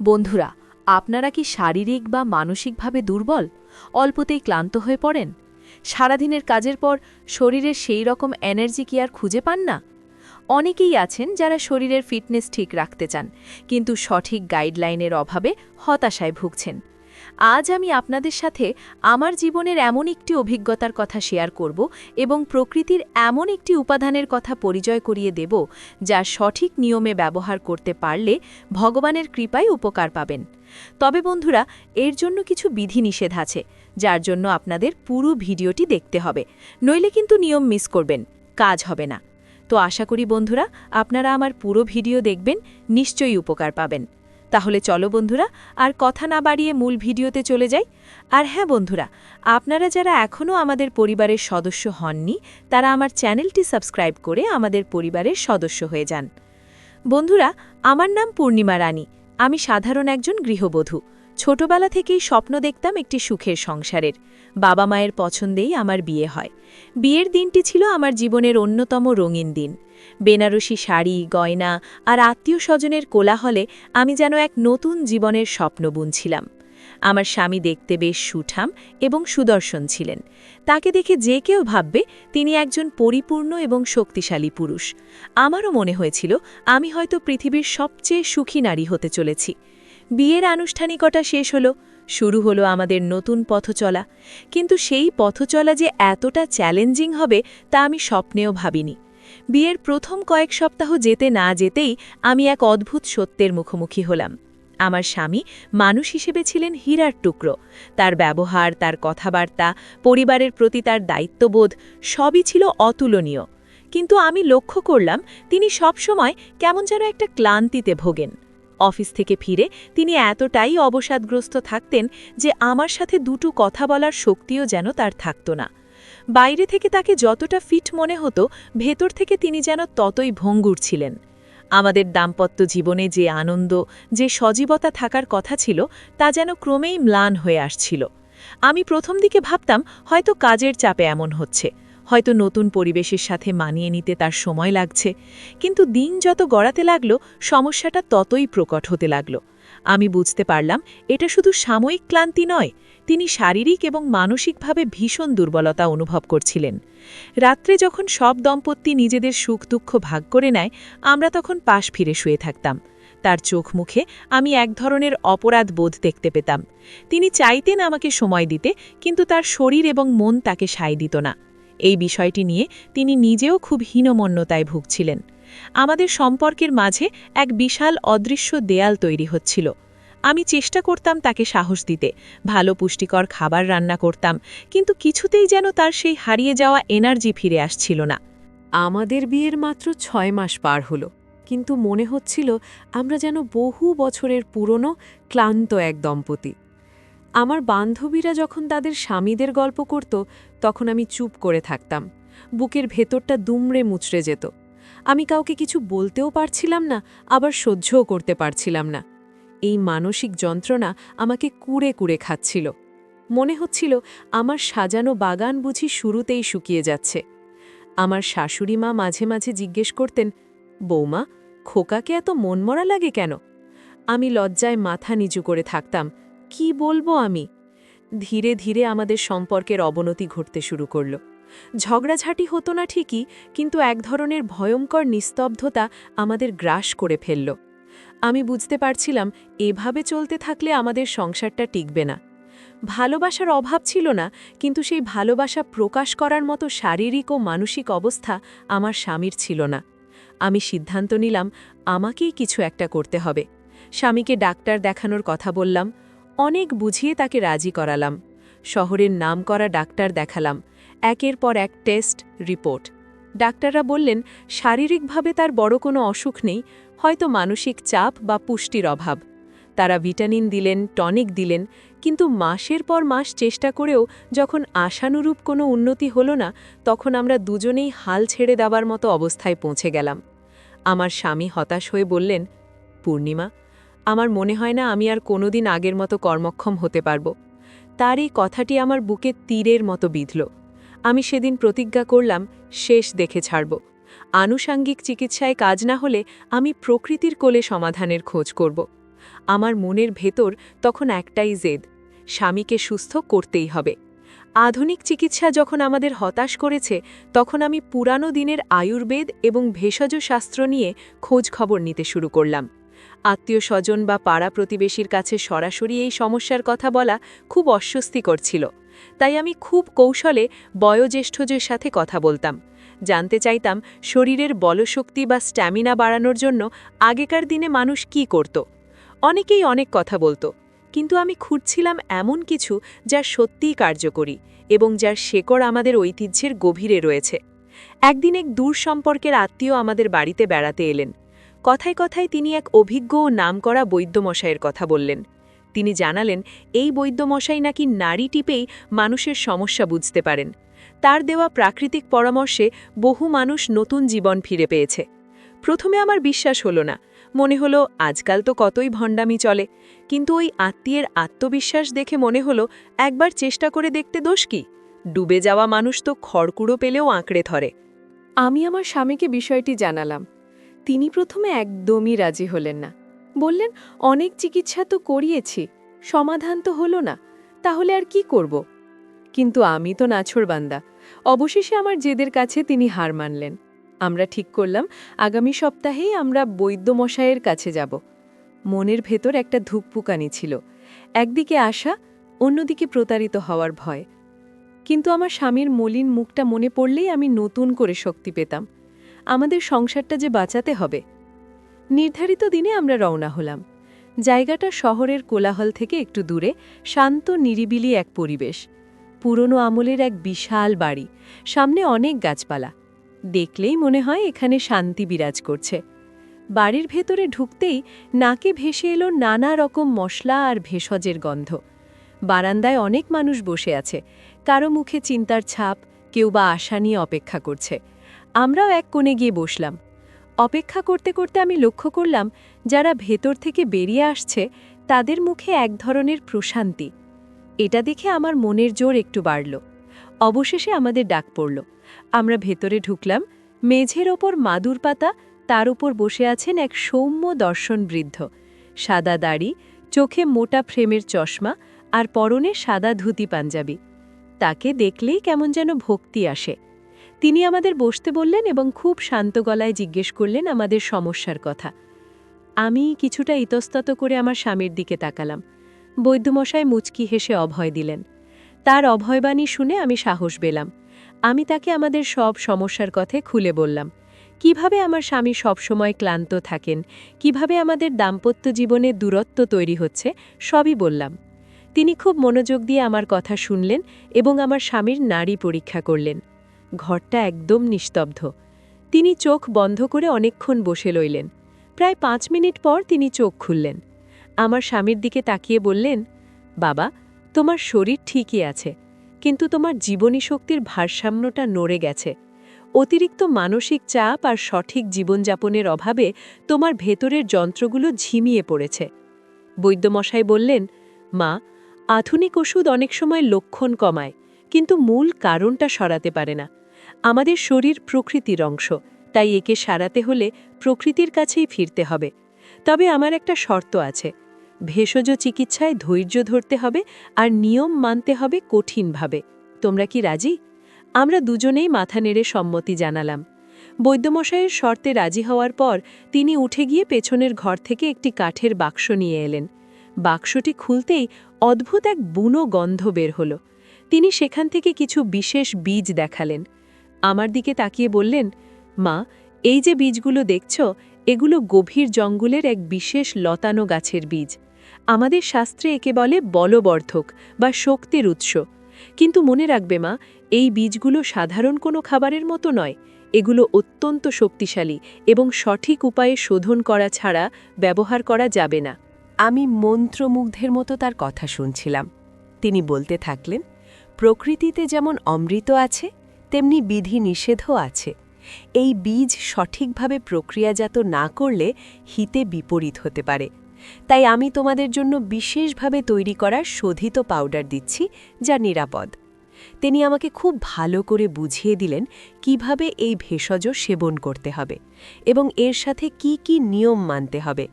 বন্ধুরা, আপনারা কি শারীরিক বা মানসিকভাবে দুর্বল? অল্পতেই ক্লান্ত হয়ে পড়েন? সারাদিনের কাজের পর শরীরের সেই রকম এনার্জি কি আর খুঁজে পান না? অনেকেই আছেন যারা শরীরের ফিটনেস ঠিক রাখতে চান, কিন্তু সঠিক গাইডলাইনের অভাবে হতাশায় ভুগছেন। আজ আমি আপনাদের সাথে আমার জীবনের এমন একটি অভিজ্ঞতার কথা শেয়ার করব এবং প্রকৃতির এমন একটি উপাদানের কথা পরিচয় করিয়ে দেব যা সঠিক নিয়মে ব্যবহার করতে পারলে ভগবানের কৃপায় উপকার পাবেন। তবে বন্ধুরা, এর জন্য কিছু বিধিনিষেধ আছে, যার জন্য আপনাদের পুরো ভিডিওটি দেখতে হবে। নইলে কিন্তু নিয়ম মিস করবেন, কাজ হবে না। তো আশা করি বন্ধুরা, আপনারা আমার পুরো ভিডিও দেখবেন, নিশ্চয়ই উপকার পাবেন। তাহলে চলো বন্ধুরা, আর কথা না বাড়িয়ে মূল ভিডিওতে চলে যাই। আর হ্যাঁ বন্ধুরা, আপনারা যারা এখনও আমাদের পরিবারের সদস্য হননি, তারা আমার চ্যানেলটি সাবস্ক্রাইব করে আমাদের পরিবারের সদস্য হয়ে যান। বন্ধুরা, আমার নাম পূর্ণিমা রানী। আমি সাধারণ একজন গৃহবধূ। ছোটবেলা থেকেই স্বপ্ন দেখতাম একটি সুখের সংসারের। বাবা মায়ের পছন্দেই আমার বিয়ে হয়। বিয়ের দিনটি ছিল আমার জীবনের অন্যতম রঙিন দিন। বেনারসি শাড়ি, গয়না আর আত্মীয় স্বজনের কোলাহলে আমি যেন এক নতুন জীবনের স্বপ্ন বুনছিলাম। আমার স্বামী দেখতে বেশ সুঠাম এবং সুদর্শন ছিলেন। তাকে দেখে যে কেউ ভাববে, তিনি একজন পরিপূর্ণ এবং শক্তিশালী পুরুষ। আমারও মনে হয়েছিল, আমি হয়তো পৃথিবীর সবচেয়ে সুখী নারী হতে চলেছি। বিয়ের আনুষ্ঠানিকতা শেষ হলো, শুরু হলো আমাদের নতুন পথচলা। কিন্তু সেই পথচলা যে এতটা চ্যালেঞ্জিং হবে, তা আমি স্বপ্নেও ভাবিনি। বিয়ের প্রথম কয়েক সপ্তাহ যেতে না যেতেই আমি এক অদ্ভুত সত্যের মুখোমুখি হলাম। আমার স্বামী মানুষ হিসেবে ছিলেন হীরার টুকরো। তার ব্যবহার, তার কথাবার্তা, পরিবারের প্রতি তার দায়িত্ববোধ সবই ছিল অতুলনীয়। কিন্তু আমি লক্ষ্য করলাম তিনি সবসময় কেমন যেন একটা ক্লান্তিতে ভোগেন। অফিস থেকে ফিরে তিনি এতটাই অবসাদগ্রস্ত থাকতেন যে আমার সাথে দুটো কথা বলার শক্তিও যেন তার থাকত না। বাইরে থেকে তাকে যতটা ফিট মনে হতো, ভেতর থেকে তিনি যেন ততই ভঙ্গুর ছিলেন। আমাদের দাম্পত্য জীবনে যে আনন্দ, যে সজীবতা থাকার কথা ছিল, তা যেন ক্রমেই ম্লান হয়ে আসছিল। আমি প্রথম দিকে ভাবতাম, হয়তো কাজের চাপে এমন হচ্ছে। হয়তো নতুন পরিবেশের সাথে মানিয়ে নিতে তার সময় লাগছে। কিন্তু দিন যত গড়াতে লাগল, সমস্যাটা ততই প্রকট হতে লাগল। আমি বুঝতে পারলাম, এটা শুধু সাময়িক ক্লান্তি নয় তিনি শারীরিক এবং মানসিকভাবে ভীষণ দুর্বলতা অনুভব করছিলেন। রাত্রে যখন সব দম্পতি নিজেদের সুখ দুঃখ ভাগ করে নেয়, আমরা তখন পাশ ফিরে শুয়ে থাকতাম। তার চোখ মুখে আমি এক ধরনের অপরাধ বোধ দেখতে পেতাম। তিনি চাইতেন আমাকে সময় দিতে, কিন্তু তার শরীর এবং মন তাকে সায় দিত না। এই বিষয়টি নিয়ে তিনি নিজেও খুব হীনমন্যতায় ভুগছিলেন। আমাদের সম্পর্কের মাঝে এক বিশাল অদৃশ্য দেয়াল তৈরি হচ্ছিল। আমি চেষ্টা করতাম তাকে সাহস দিতে। ভালো পুষ্টিকর খাবার রান্না করতাম, কিন্তু কিছুতেই যেন তার সেই হারিয়ে যাওয়া এনার্জি ফিরে আসছিল না। আমাদের বিয়ের মাত্র ছয় মাস পার হলো, কিন্তু মনে হচ্ছিল আমরা যেন বহু বছরের পুরনো, ক্লান্ত এক দম্পতি। আমার বান্ধবীরা যখন তাদের স্বামীদের গল্প করত, তখন আমি চুপ করে থাকতাম। বুকের ভেতরটা দুমড়ে মুচড়ে যেত। আমি কাউকে কিছু বলতেও পারছিলাম না, আবার সহ্যও করতে পারছিলাম না। এই মানসিক যন্ত্রণা আমাকে কুড়ে কুড়ে খাচ্ছিল। মনে হচ্ছিল আমার সাজানো বাগান বুঝি শুরুতেই শুকিয়ে যাচ্ছে। আমার শাশুড়ি মা মাঝে মাঝে জিজ্ঞেস করতেন, বৌমা, খোকাকে এত মনমরা লাগে কেন? আমি লজ্জায় মাথা নিচু করে থাকতাম, কি বলব আমি? ধীরে ধীরে আমাদের সম্পর্কের অবনতি ঘটতে শুরু করল। ঝগড়াঝাটি হতো না ঠিকই, কিন্তু এক ধরনের ভয়ঙ্কর নিস্তব্ধতা আমাদের গ্রাস করে ফেলল। আমি বুঝতে পারছিলাম, এভাবে চলতে থাকলে আমাদের সংসারটা টিকবে না। ভালোবাসার অভাব ছিল না, কিন্তু সেই ভালোবাসা প্রকাশ করার মতো শারীরিক ও মানসিক অবস্থা আমার স্বামীর ছিল না। আমি সিদ্ধান্ত নিলাম, আমাকেই কিছু একটা করতে হবে। স্বামীকে ডাক্তার দেখানোর কথা বললাম, অনেক বুঝিয়ে তাকে রাজি করালাম। শহরের নাম করা ডাক্তার দেখালাম, একের পর এক টেস্ট, রিপোর্ট। ডাক্তাররা বললেন, শারীরিকভাবে তার বড় কোনো অসুখ নেই হয়তো মানসিক চাপ বা পুষ্টির অভাব। তারা ভিটামিন দিলেন, টনিক দিলেন, কিন্তু মাসের পর মাস চেষ্টা করেও যখন আশানুরূপ কোনো উন্নতি হলো না, তখন আমরা দুজনেই হাল ছেড়ে দেওয়ার মতো অবস্থায় পৌঁছে গেলাম। আমার স্বামী হতাশ হয়ে বললেন, পূর্ণিমা, আমার মনে হয় না আমি আর কোনোদিন আগের মতো কর্মক্ষম হতে পারব। তার এই কথাটি আমার বুকে তীরের মতো বিঁধল। আমি সেদিন প্রতিজ্ঞা করলাম, শেষ দেখে ছাড়ব। আনুষাঙ্গিক চিকিৎসায় কাজ না হলে আমি প্রকৃতির কোলে সমাধানের খোঁজ করব। আমার মনের ভেতর তখন একটাই জেদ, স্বামীকে সুস্থ করতেই হবে। আধুনিক চিকিৎসা যখন আমাদের হতাশ করেছে, তখন আমি পুরানো দিনের আয়ুর্বেদ এবং ভেষজ শাস্ত্র নিয়ে খোঁজ খবর নিতে শুরু করলাম। আত্মীয় স্বজন বা পাড়া প্রতিবেশীর কাছে সরাসরি এই সমস্যার কথা বলা খুব অস্বস্তিকর ছিল। তাই আমি খুব কৌশলে বয়োজ্যেষ্ঠদের সাথে কথা বলতাম। জানতে চাইতাম শরীরের বলশক্তি বা স্ট্যামিনা বাড়ানোর জন্য আগেকার দিনে মানুষ কি করত। অনেকেই অনেক কথা বলতো, কিন্তু আমি খুঁজছিলাম এমন কিছু যা সত্যিই কার্যকরী এবং যার শেকড় আমাদের ঐতিহ্যের গভীরে রয়েছে। একদিন এক দূর সম্পর্কের আত্মীয় আমাদের বাড়িতে বেড়াতে এলেন। কথায় কথায় তিনি এক অভিজ্ঞ ও নামকরা বৈদ্যমশাইয়ের কথা বললেন। তিনি জানালেন, এই বৈদ্যমশাই নাকি নারী টিপেই মানুষের সমস্যা বুঝতে পারেন। তার দেওয়া প্রাকৃতিক পরামর্শে বহু মানুষ নতুন জীবন ফিরে পেয়েছে। প্রথমে আমার বিশ্বাস হলো না। মনে হলো, আজকাল তো কতই ভণ্ডামি চলে। কিন্তু ওই আত্মীয়ের আত্মবিশ্বাস দেখে মনে হলো, একবার চেষ্টা করে দেখতে দোষ কি? ডুবে যাওয়া মানুষ তো খড়কুড়ো পেলেও আঁকড়ে ধরে। আমি আমার স্বামীকে বিষয়টি জানালাম। তিনি প্রথমে একদমই রাজি হলেন না। বললেন, অনেক চিকিৎসা তো করিয়েছি, সমাধান তো হলো না। তাহলে আর কি করব? কিন্তু আমি তো নাছরবান্দা অবশেষে আমার জেদের কাছে তিনি হার মানলেন। আমরা ঠিক করলাম, আগামী সপ্তাহেই আমরা বৈদ্যমশায়ের কাছে যাব। মনের ভেতর একটা ধুকপুকানি ছিল। একদিকে আশা, অন্যদিকে প্রতারিত হওয়ার ভয়। কিন্তু আমার স্বামীর মলিন মুখটা মনে পড়লেই আমি নতুন করে শক্তি পেতাম। আমাদের সংসারটা যে বাঁচাতে হবে। নির্ধারিত দিনে আমরা রওনা হলাম। জায়গাটা শহরের কোলাহল থেকে একটু দূরে, শান্ত নিরিবিলি এক পরিবেশ। পুরনো আমলের এক বিশাল বাড়ি, সামনে অনেক গাছপালা। দেখলেই মনে হয় এখানে শান্তি বিরাজ করছে। বাড়ির ভেতরে ঢুকতেই নাকে ভেসে এলো নানা রকম মশলা আর ভেষজের গন্ধ। বারান্দায় অনেক মানুষ বসে আছে। কারও মুখে চিন্তার ছাপ, কেউ বা আশা নিয়ে অপেক্ষা করছে। আমরাও এক কোণে গিয়ে বসলাম। অপেক্ষা করতে করতে আমি লক্ষ্য করলাম, যারা ভেতর থেকে বেরিয়ে আসছে, তাদের মুখে এক ধরনের প্রশান্তি। এটা দেখে আমার মনের জোর একটু বাড়ল। অবশেষে আমাদের ডাক পড়ল। আমরা ভেতরে ঢুকলাম। মেঝের ওপর মাদুর পাতা, তার উপর বসে আছেন এক সৌম্য দর্শন বৃদ্ধ। সাদা দাড়ি, চোখে মোটা ফ্রেমের চশমা আর পরনে সাদা ধুতি পাঞ্জাবি। তাকে দেখলেই কেমন যেন ভক্তি আসে। তিনি আমাদের বসতে বললেন এবং খুব শান্ত গলায় জিজ্ঞেস করলেন আমাদের সমস্যার কথা। আমি কিছুটা ইতস্তত করে আমার স্বামীর দিকে তাকালাম। বৈদ্যমশাই মুচকি হেসে অভয় দিলেন। তার অভয়বাণী শুনে আমি সাহস পেলাম। আমি তাকে আমাদের সব সমস্যার কথা খুলে বললাম। কীভাবে আমার স্বামী সবসময় ক্লান্ত থাকেন, কীভাবে আমাদের দাম্পত্য জীবনে দূরত্ব তৈরি হচ্ছে, সবই বললাম। তিনি খুব মনোযোগ দিয়ে আমার কথা শুনলেন এবং আমার স্বামীর নারী পরীক্ষা করলেন। ঘরটা একদম নিস্তব্ধ। তিনি চোখ বন্ধ করে অনেকক্ষণ বসে লইলেন প্রায় পাঁচ মিনিট পর তিনি চোখ খুললেন। আমার স্বামীর দিকে তাকিয়ে বললেন, বাবা, তোমার শরীর ঠিকই আছে, কিন্তু তোমার জীবনী শক্তির ভারসাম্যটা নড়ে গেছে। অতিরিক্ত মানসিক চাপ আর সঠিক জীবনযাপনের অভাবে তোমার ভেতরের যন্ত্রগুলো ঝিমিয়ে পড়েছে। বৈদ্যমশাই বললেন, মা, আধুনিক ওষুধ অনেক সময় লক্ষণ কমায়, কিন্তু মূল কারণটা সরাতে পারে না। আমাদের শরীর প্রকৃতির অংশ, তাই একে সারাতে হলে প্রকৃতির কাছেই ফিরতে হবে। তবে আমার একটা শর্ত আছে ভেষজ চিকিৎসায় ধৈর্য ধরতে হবে আর নিয়ম মানতে হবে কঠিনভাবে। তোমরা কি রাজি? আমরা দুজনেই মাথা নেড়ে সম্মতি জানালাম। বৈদ্যমশাইয়ের শর্তে রাজি হওয়ার পর তিনি উঠে গিয়ে পেছনের ঘর থেকে একটি কাঠের বাক্স নিয়ে এলেন। বাক্সটি খুলতেই অদ্ভুত এক বুনো গন্ধ বের হল। তিনি সেখান থেকে কিছু বিশেষ বীজ দেখালেন। আমার দিকে তাকিয়ে বললেন, মা, এই যে বীজগুলো দেখছ, এগুলো গভীর জঙ্গলের এক বিশেষ লতানো গাছের বীজ। আমাদের শাস্ত্রে একে বলে বলবর্ধক বা শক্তির উৎস। কিন্তু মনে রাখবে মা, এই বীজগুলো সাধারণ কোনো খাবারের মতো নয়। এগুলো অত্যন্ত শক্তিশালী এবং সঠিক উপায়ে শোধন করা ছাড়া ব্যবহার করা যাবে না। আমি মন্ত্রমুগ্ধের মতো তার কথা শুনছিলাম। তিনি বলতে থাকলেন, প্রকৃতিতে যেমন অমৃত আছে, তেমনি বিধি নিষেধও আছে। এই বীজ সঠিকভাবে প্রক্রিয়াজাত না করলে হিতে বিপরীত হতে পারে। তাই আমি তোমাদের জন্য বিশেষভাবে তৈরি করা শোধিত পাউডার দিচ্ছি, যা নিরাপদ। তিনি আমাকে খুব ভালো করে বুঝিয়ে দিলেন কীভাবে এই ভেষজ সেবন করতে হবে এবং এর সাথে কি কি নিয়ম মানতে হবে।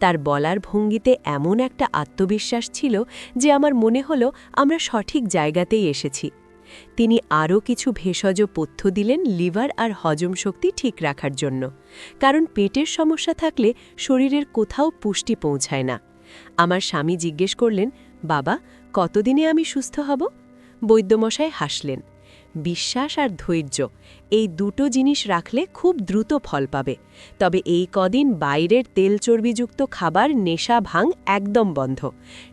তার বলার ভঙ্গিতে এমন একটা আত্মবিশ্বাস ছিল যে আমার মনে হলো আমরা সঠিক জায়গাতেই এসেছি। তিনি আরও কিছু ভেষজ পথ্য দিলেন লিভার আর হজম শক্তি ঠিক রাখার জন্য, কারণ পেটের সমস্যা থাকলে শরীরের কোথাও পুষ্টি পৌঁছায় না। আমার স্বামী জিজ্ঞেস করলেন, বাবা, কতদিনে আমি সুস্থ হব? বৈদ্যমশাই হাসলেন, বিশ্বাস আর ধৈর্য, এই দুটো জিনিস রাখলে খুব দ্রুত ফল পাবে, তবে এই কদিন বাইরের তেল চর্বিযুক্ত খাবার নেশা ভাঙ একদম বন্ধ,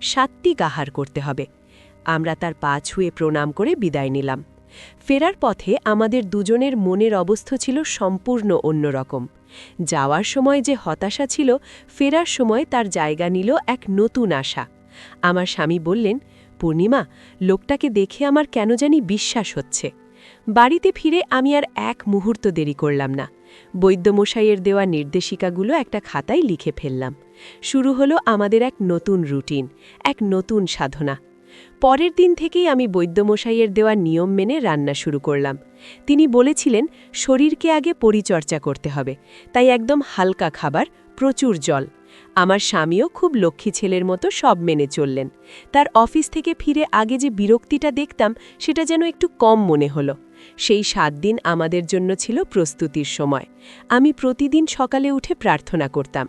সাত্বিক আহার করতে হবে। আমরা তার পা ছুঁয়ে প্রণাম করে বিদায় নিলাম। ফেরার পথে আমাদের দুজনের মনের অবস্থা ছিল সম্পূর্ণ অন্যরকম। যাওয়ার সময় যে হতাশা ছিল, ফেরার সময় তার জায়গা নিল এক নতুন আশা। আমার স্বামী বললেন, পূর্ণিমা, লোকটাকে দেখে আমার কেন জানি বিশ্বাস হচ্ছে। বাড়িতে ফিরে আমি আর এক মুহূর্ত দেরি করলাম না। বৈদ্যমশাইয়ের দেওয়া নির্দেশিকাগুলো একটা খাতায় লিখে ফেললাম। শুরু হলো আমাদের এক নতুন রুটিন, এক নতুন সাধনা। পরের দিন থেকেই আমি বৈদ্যমশাইয়ের দেওয়া নিয়ম মেনে রান্না শুরু করলাম। তিনি বলেছিলেন, শরীরকে আগে পরিচর্যা করতে হবে। তাই একদম হালকা খাবার, প্রচুর জল। আমার স্বামীও খুব লক্ষ্মী ছেলের মতো সব মেনে চললেন। তার অফিস থেকে ফিরে আগে যে বিরক্তিটা দেখতাম, সেটা যেন একটু কম মনে হলো। সেই সাত দিন আমাদের জন্য ছিল প্রস্তুতির সময়। আমি প্রতিদিন সকালে উঠে প্রার্থনা করতাম।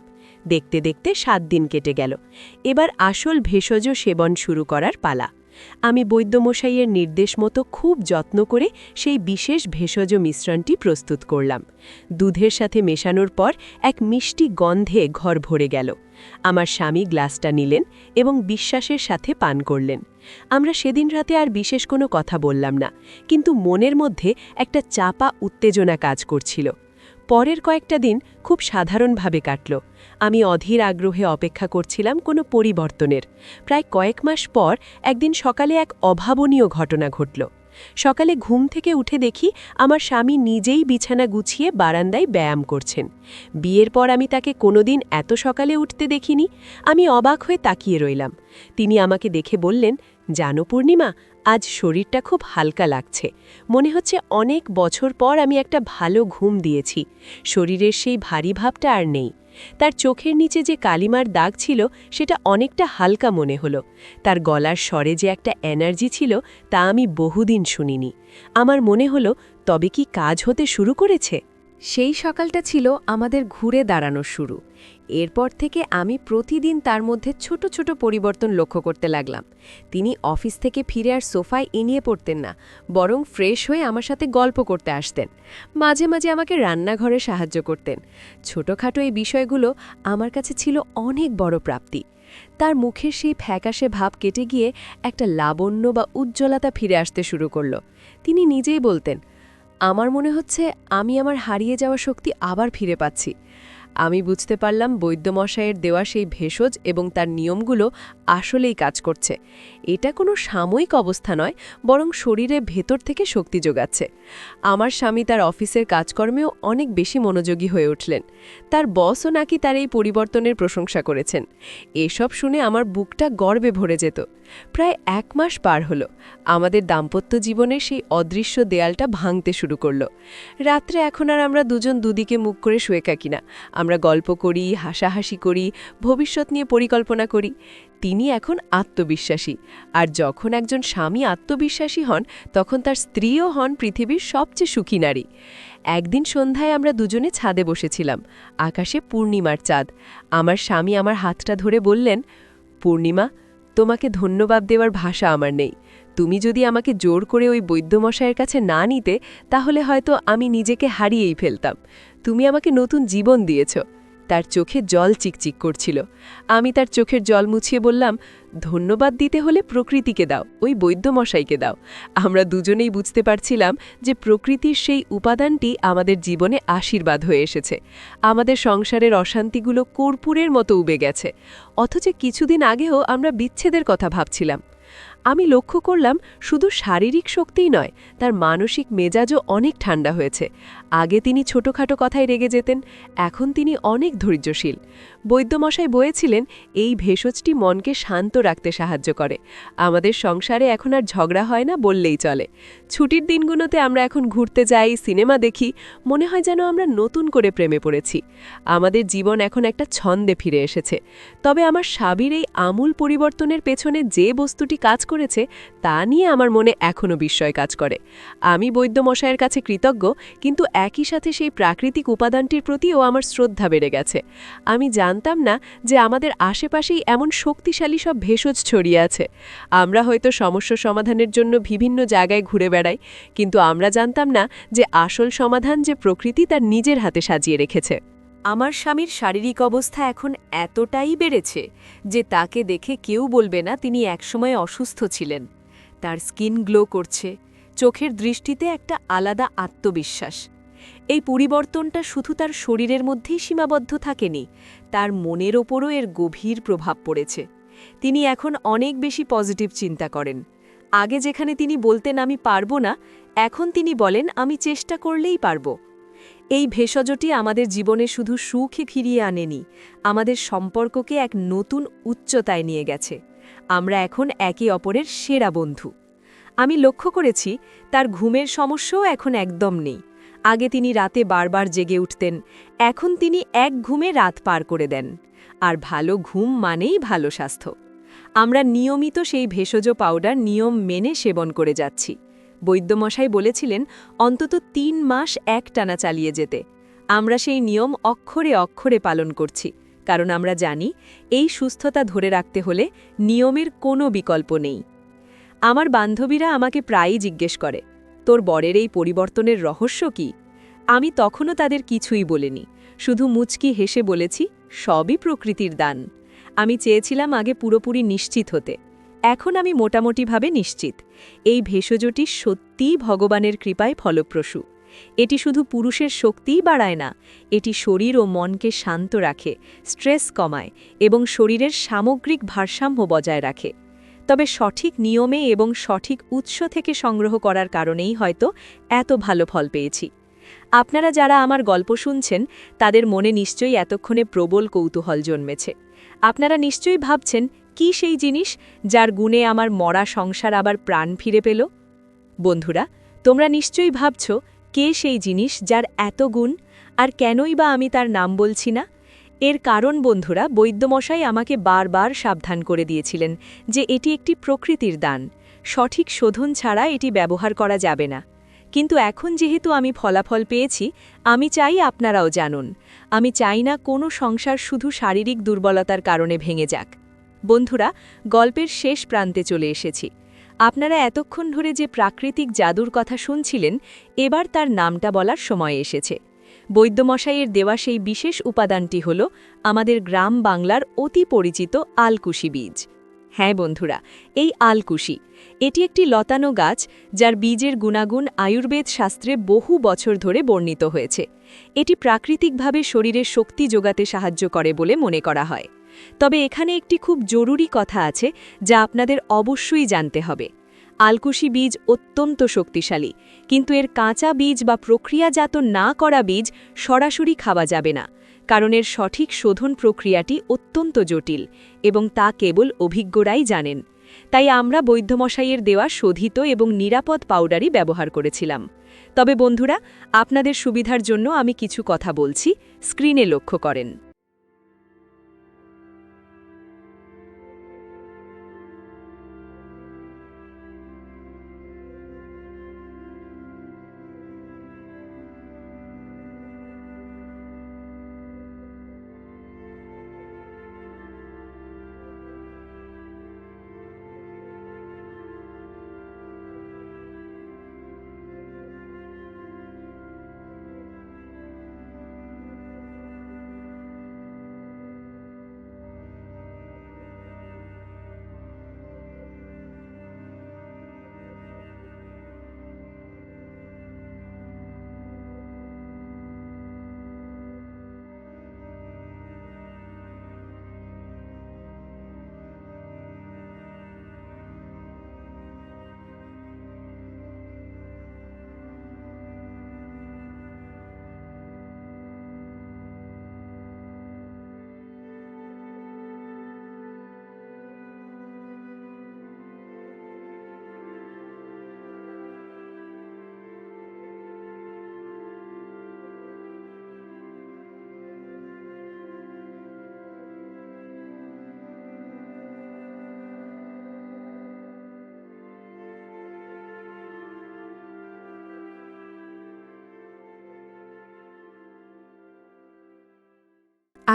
দেখতে দেখতে সাত দিন কেটে গেল। এবার আসল ভেষজ সেবন শুরু করার পালা। আমি বৈদ্যমশাইয়ের নির্দেশ মতো খুব যত্ন করে সেই বিশেষ ভেষজ মিশ্রণটি প্রস্তুত করলাম। দুধের সাথে মেশানোর পর এক মিষ্টি গন্ধে ঘর ভরে গেল। আমার স্বামী গ্লাসটা নিলেন এবং বিশ্বাসের সাথে পান করলেন। আমরা সেদিন রাতে আর বিশেষ কোনো কথা বললাম না, কিন্তু মনের মধ্যে একটা চাপা উত্তেজনা কাজ করছিল। পরের কয়েকটা দিন খুব সাধারণভাবে কাটল। আমি অধীর আগ্রহে অপেক্ষা করছিলাম কোনো পরিবর্তনের। প্রায় কয়েক মাস পর একদিন সকালে এক অভাবনীয় ঘটনা ঘটল। সকালে ঘুম থেকে উঠে দেখি আমার স্বামী নিজেই বিছানা গুছিয়ে বারান্দায় ব্যায়াম করছেন। বিয়ের পর আমি তাকে কোনোদিন এত সকালে উঠতে দেখিনি। আমি অবাক হয়ে তাকিয়ে রইলাম। তিনি আমাকে দেখে বললেন, জানো পূর্ণিমা আজ শরীরটা খুব হালকা লাগছে। মনে হচ্ছে অনেক বছর পর আমি একটা ভালো ঘুম দিয়েছি। শরীরের সেই ভারী ভাবটা আর নেই। তার চোখের নিচে যে কালিমার দাগ ছিল, সেটা অনেকটা হালকা মনে হলো। তার গলার স্বরে যে একটা এনার্জি ছিল, তা আমি বহুদিন শুনিনি। আমার মনে হলো, তবে কি কাজ হতে শুরু করেছে? সেই সকালটা ছিল আমাদের ঘুরে দাঁড়ানোর শুরু। এরপর থেকে আমি প্রতিদিন তার মধ্যে ছোট ছোট পরিবর্তন লক্ষ্য করতে লাগলাম। তিনি অফিস থেকে ফিরে আর সোফায় এনিয়ে পড়তেন না, বরং ফ্রেশ হয়ে আমার সাথে গল্প করতে আসতেন। মাঝে মাঝে আমাকে রান্নাঘরে সাহায্য করতেন। ছোটোখাটো এই বিষয়গুলো আমার কাছে ছিল অনেক বড় প্রাপ্তি। তার মুখের সেই ফ্যাকাশে ভাব কেটে গিয়ে একটা লাবণ্য বা উজ্জ্বলতা ফিরে আসতে শুরু করল। তিনি নিজেই বলতেন, আমার মনে হচ্ছে আমি আমার হারিয়ে যাওয়া শক্তি আবার ফিরে পাচ্ছি। আমি বুঝতে পারলাম বৈদ্যমশায়ের দেওয়া সেই ভেষজ এবং তার নিয়মগুলো আসলেই কাজ করছে। এটা কোনো সাময়িক অবস্থা নয়, বরং শরীরে ভেতর থেকে শক্তি যোগাচ্ছে। আমার স্বামী তার অফিসের কাজকর্মেও অনেক বেশি মনোযোগী হয়ে উঠলেন। তার বসও নাকি তার এই পরিবর্তনের প্রশংসা করেছেন। এসব শুনে আমার বুকটা গর্বে ভরে যেত। প্রায় এক মাস পার হলো। আমাদের দাম্পত্য জীবনে সেই অদৃশ্য দেয়ালটা ভাঙতে শুরু করল। রাত্রে এখন আর আমরা দুজন দুদিকে মুখ করে শুয়ে থাকি না। আমরা গল্প করি, হাসাহাসি করি, ভবিষ্যৎ নিয়ে পরিকল্পনা করি। তিনি এখন আত্মবিশ্বাসী। আর যখন একজন স্বামী আত্মবিশ্বাসী হন, তখন তার স্ত্রীও হন পৃথিবীর সবচেয়ে সুখী নারী। একদিন সন্ধ্যায় আমরা দুজনে ছাদে বসেছিলাম। আকাশে পূর্ণিমার চাঁদ। আমার স্বামী আমার হাতটা ধরে বললেন, পূর্ণিমা তোমাকে ধন্যবাদ দেওয়ার ভাষা আমার নেই। তুমি যদি আমাকে জোর করে ওই বৈদ্যমশায়ের কাছে না নিতে, তাহলে হয়তো আমি নিজেকে হারিয়েই ফেলতাম। তুমি আমাকে নতুন জীবন দিয়েছ। তার চোখে জল চিকচিক করছিল। আমি তার চোখের জল মুছিয়ে বললাম, ধন্যবাদ দিতে হলে প্রকৃতিকে দাও, ওই বৈদ্যমশাইকে দাও। আমরা দুজনেই বুঝতে পারছিলাম যে প্রকৃতির সেই উপাদানটি আমাদের জীবনে আশীর্বাদ হয়ে এসেছে। আমাদের সংসারের অশান্তিগুলো কর্পূরের মতো উবে গেছে। অথচ কিছুদিন আগেও আমরা বিচ্ছেদের কথা ভাবছিলাম। আমি লক্ষ্য করলাম শুধু শারীরিক শক্তিই নয়, তার মানসিক মেজাজও অনেক ঠান্ডা হয়েছে। আগে তিনি ছোটোখাটো কথায় রেগে যেতেন, এখন তিনি অনেক ধৈর্যশীল। বৈদ্যমশাই বয়েছিলেন, এই ভেষজটি মনকে শান্ত রাখতে সাহায্য করে। আমাদের সংসারে এখন আর ঝগড়া হয় না বললেই চলে। ছুটির দিনগুলোতে আমরা এখন ঘুরতে যাই, সিনেমা দেখি, মনে হয় যেন আমরা নতুন করে প্রেমে পড়েছি। আমাদের জীবন এখন একটা ছন্দে ফিরে এসেছে। তবে আমার স্বামীর এই আমূল পরিবর্তনের পেছনে যে বস্তুটি কাজ করেছে, তা নিয়ে আমার মনে এখনও বিস্ময় কাজ করে। আমি বৈদ্যমশায়ের কাছে কৃতজ্ঞ, কিন্তু একই সাথে সেই প্রাকৃতিক উপাদানটির প্রতিও আমার শ্রদ্ধা বেড়ে গেছে। আমি জানতাম না যে আমাদের আশেপাশেই এমন শক্তিশালী সব ভেষজ ছড়িয়ে আছে। আমরা হয়তো সমস্যা সমাধানের জন্য বিভিন্ন জায়গায় ঘুরে বেড়াই, কিন্তু আমরা জানতাম না যে আসল সমাধান যে প্রকৃতি তার নিজের হাতে সাজিয়ে রেখেছে। আমার স্বামীর শারীরিক অবস্থা এখন এতটাই বেড়েছে যে তাকে দেখে কেউ বলবে না তিনি একসময় অসুস্থ ছিলেন। তার স্কিন গ্লো করছে, চোখের দৃষ্টিতে একটা আলাদা আত্মবিশ্বাস। এই পরিবর্তনটা শুধু তার শরীরের মধ্যেই সীমাবদ্ধ থাকেনি, তার মনের ওপরও এর গভীর প্রভাব পড়েছে। তিনি এখন অনেক বেশি পজিটিভ চিন্তা করেন। আগে যেখানে তিনি বলতেন, আমি পারব না, এখন তিনি বলেন, আমি চেষ্টা করলেই পারব। এই ভেষজটি আমাদের জীবনে শুধু সুখে ফিরিয়ে আনেনি, আমাদের সম্পর্ককে এক নতুন উচ্চতায় নিয়ে গেছে। আমরা এখন একে অপরের সেরা বন্ধু। আমি লক্ষ্য করেছি, তার ঘুমের সমস্যাও এখন একদম নেই। আগে তিনি রাতে বারবার জেগে উঠতেন, এখন তিনি এক ঘুমে রাত পার করে দেন। আর ভালো ঘুম মানেই ভালো স্বাস্থ্য। আমরা নিয়মিত সেই ভেষজ পাউডার নিয়ম মেনে সেবন করে যাচ্ছি। বৈদ্যমশাই বলেছিলেন, অন্তত তিন মাস এক টানা চালিয়ে যেতে। আমরা সেই নিয়ম অক্ষরে অক্ষরে পালন করছি। কারণ আমরা জানি, এই সুস্থতা ধরে রাখতে হলে নিয়মের কোনো বিকল্প নেই। আমার বান্ধবীরা আমাকে প্রায়ই জিজ্ঞেস করে, তোর বরের এই পরিবর্তনের রহস্য কি? আমি তখনও তাদের কিছুই বলিনি। শুধু মুচকি হেসে বলেছি, সবই প্রকৃতির দান। আমি চেয়েছিলাম আগে পুরোপুরি নিশ্চিত হতে। এখন আমি মোটামুটিভাবে নিশ্চিত। এই ভেষজটি সত্যিই ভগবানের কৃপায় ফলপ্রসূ। এটি শুধু পুরুষের শক্তিই বাড়ায় না, এটি শরীর ও মনকে শান্ত রাখে, স্ট্রেস কমায় এবং শরীরের সামগ্রিক ভারসাম্য বজায় রাখে। তবে সঠিক নিয়মে এবং সঠিক উৎস থেকে সংগ্রহ করার কারণেই হয়তো এত ভালো ফল পেয়েছি। আপনারা যারা আমার গল্প শুনছেন, তাদের মনে নিশ্চয়ই এতক্ষণে প্রবল কৌতূহল জন্মেছে। আপনারা নিশ্চয়ই ভাবছেন কি সেই জিনিস যার গুণে আমার মরা সংসার আবার প্রাণ ফিরে পেল? বন্ধুরা, তোমরা নিশ্চয়ই ভাবছ, কে সেই জিনিস যার এত গুণ? আর কেনই বা আমি তার নাম বলছি না? এর কারণ বন্ধুরা, বৈদ্যমশাই আমাকে বারবার সাবধান করে দিয়েছিলেন যে এটি একটি প্রকৃতির দান। সঠিক শোধন ছাড়া এটি ব্যবহার করা যাবে না। কিন্তু এখন যেহেতু আমি ফলাফল পেয়েছি, আমি চাই আপনারাও জানুন। আমি চাই না কোনো সংসার শুধু শারীরিক দুর্বলতার কারণে ভেঙে যাক। বন্ধুরা, গল্পের শেষ প্রান্তে চলে এসেছি। আপনারা এতক্ষণ ধরে যে প্রাকৃতিক জাদুর কথা শুনছিলেন, এবার তার নামটা বলার সময় এসেছে। বৈদ্যমশাইয়ের দেওয়া সেই বিশেষ উপাদানটি হল আমাদের গ্রাম বাংলার অতি পরিচিত আলকুশি বীজ। হ্যাঁ বন্ধুরা, এই আলকুশি, এটি একটি লতানো গাছ যার বীজের গুণাগুণ আয়ুর্বেদ শাস্ত্রে বহু বছর ধরে বর্ণিত হয়েছে। এটি প্রাকৃতিকভাবে শরীরের শক্তি যোগাতে সাহায্য করে বলে মনে করা হয়। তবে এখানে একটি খুব জরুরি কথা আছে, যা আপনাদের অবশ্যই জানতে হবে। আলকুশি বীজ অত্যন্ত শক্তিশালী, কিন্তু এর কাঁচা বীজ বা প্রক্রিয়াজাত না করা বীজ সরাসরি খাওয়া যাবে না, কারণ এর সঠিক শোধন প্রক্রিয়াটি অত্যন্ত জটিল এবং তা কেবল অভিজ্ঞরাই জানেন। তাই আমরা বৈদ্যমশাইয়ের দেওয়া শোধিত এবং নিরাপদ পাউডারই ব্যবহার করেছিলাম। তবে বন্ধুরা, আপনাদের সুবিধার জন্য আমি কিছু কথা বলছি, স্ক্রিনে লক্ষ্য করেন।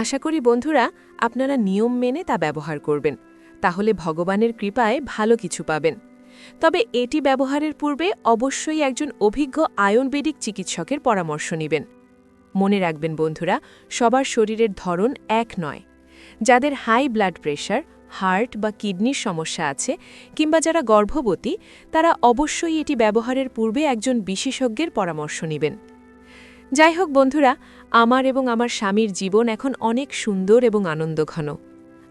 আশা করি বন্ধুরা, আপনারা নিয়ম মেনে তা ব্যবহার করবেন। তাহলে ভগবানের কৃপায় ভালো কিছু পাবেন। তবে এটি ব্যবহারের পূর্বে অবশ্যই একজন অভিজ্ঞ আয়ুর্বেদিক চিকিৎসকের পরামর্শ নেবেন। মনে রাখবেন বন্ধুরা, সবার শরীরের ধরন এক নয়। যাদের হাই ব্লাড প্রেশার, হার্ট বা কিডনির সমস্যা আছে কিংবা যারা গর্ভবতী, তারা অবশ্যই এটি ব্যবহারের পূর্বে একজন বিশেষজ্ঞের পরামর্শ নেবেন। যাই হোক বন্ধুরা, আমার এবং আমার স্বামীর জীবন এখন অনেক সুন্দর এবং আনন্দঘন।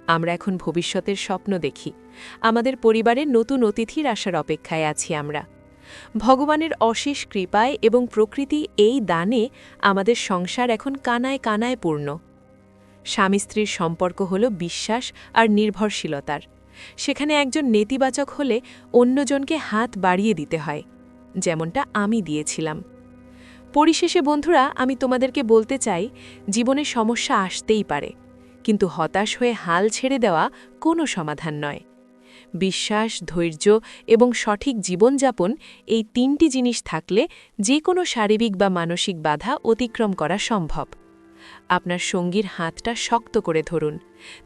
আমরা এখন ভবিষ্যতের স্বপ্ন দেখি। আমাদের পরিবারের নতুন অতিথির আসার অপেক্ষায় আছি আমরা। ভগবানের অশেষ কৃপায় এবং প্রকৃতি এই দানে আমাদের সংসার এখন কানায় কানায় পূর্ণ। স্বামী স্ত্রীর সম্পর্ক হল বিশ্বাস আর নির্ভরশীলতার। সেখানে একজন নেতিবাচক হলে অন্যজনকে হাত বাড়িয়ে দিতে হয়, যেমনটা আমি দিয়েছিলাম। পরিশেষে, বন্ধুরা, আমি তোমাদেরকে বলতে চাই জীবনে সমস্যা আসতেই পারে, কিন্তু হতাশ হয়ে হাল ছেড়ে দেওয়া কোনো সমাধান নয়। বিশ্বাস, ধৈর্য এবং সঠিক জীবনযাপন এই তিনটি জিনিস থাকলে যে কোনো শারীরিক বা মানসিক বাধা অতিক্রম করা সম্ভব। আপনার সঙ্গীর হাতটা শক্ত করে ধরুন,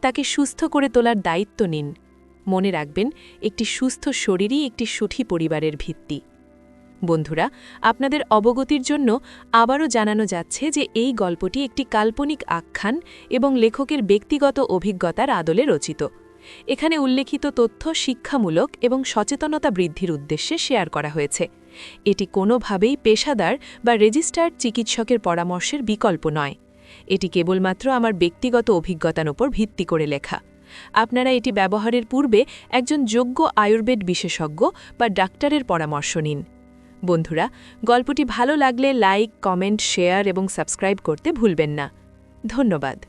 তাকে সুস্থ করে তোলার দায়িত্ব নিন। মনে রাখবেন, একটি সুস্থ শরীরই একটি সুঠী পরিবারের ভিত্তি। বন্ধুরা, আপনাদের অবগতির জন্য আবারও জানানো যাচ্ছে যে এই গল্পটি একটি কাল্পনিক আখ্যান এবং লেখকের ব্যক্তিগত অভিজ্ঞতার আদলে রচিত। এখানে উল্লেখিত তথ্য শিক্ষামূলক এবং সচেতনতা বৃদ্ধির উদ্দেশ্যে শেয়ার করা হয়েছে। এটি কোনোভাবেই পেশাদার বা রেজিস্টার্ড চিকিৎসকের পরামর্শের বিকল্প নয়। এটি কেবলমাত্র আমার ব্যক্তিগত অভিজ্ঞতার ওপর ভিত্তি করে লেখা। আপনারা এটি ব্যবহারের পূর্বে একজন যোগ্য আয়ুর্বেদ বিশেষজ্ঞ বা ডাক্তারের পরামর্শ নিন। বন্ধুরা গল্পটি ভালো লাগলে লাইক কমেন্ট শেয়ার এবং সাবস্ক্রাইব করতে ভুলবেন না। ধন্যবাদ।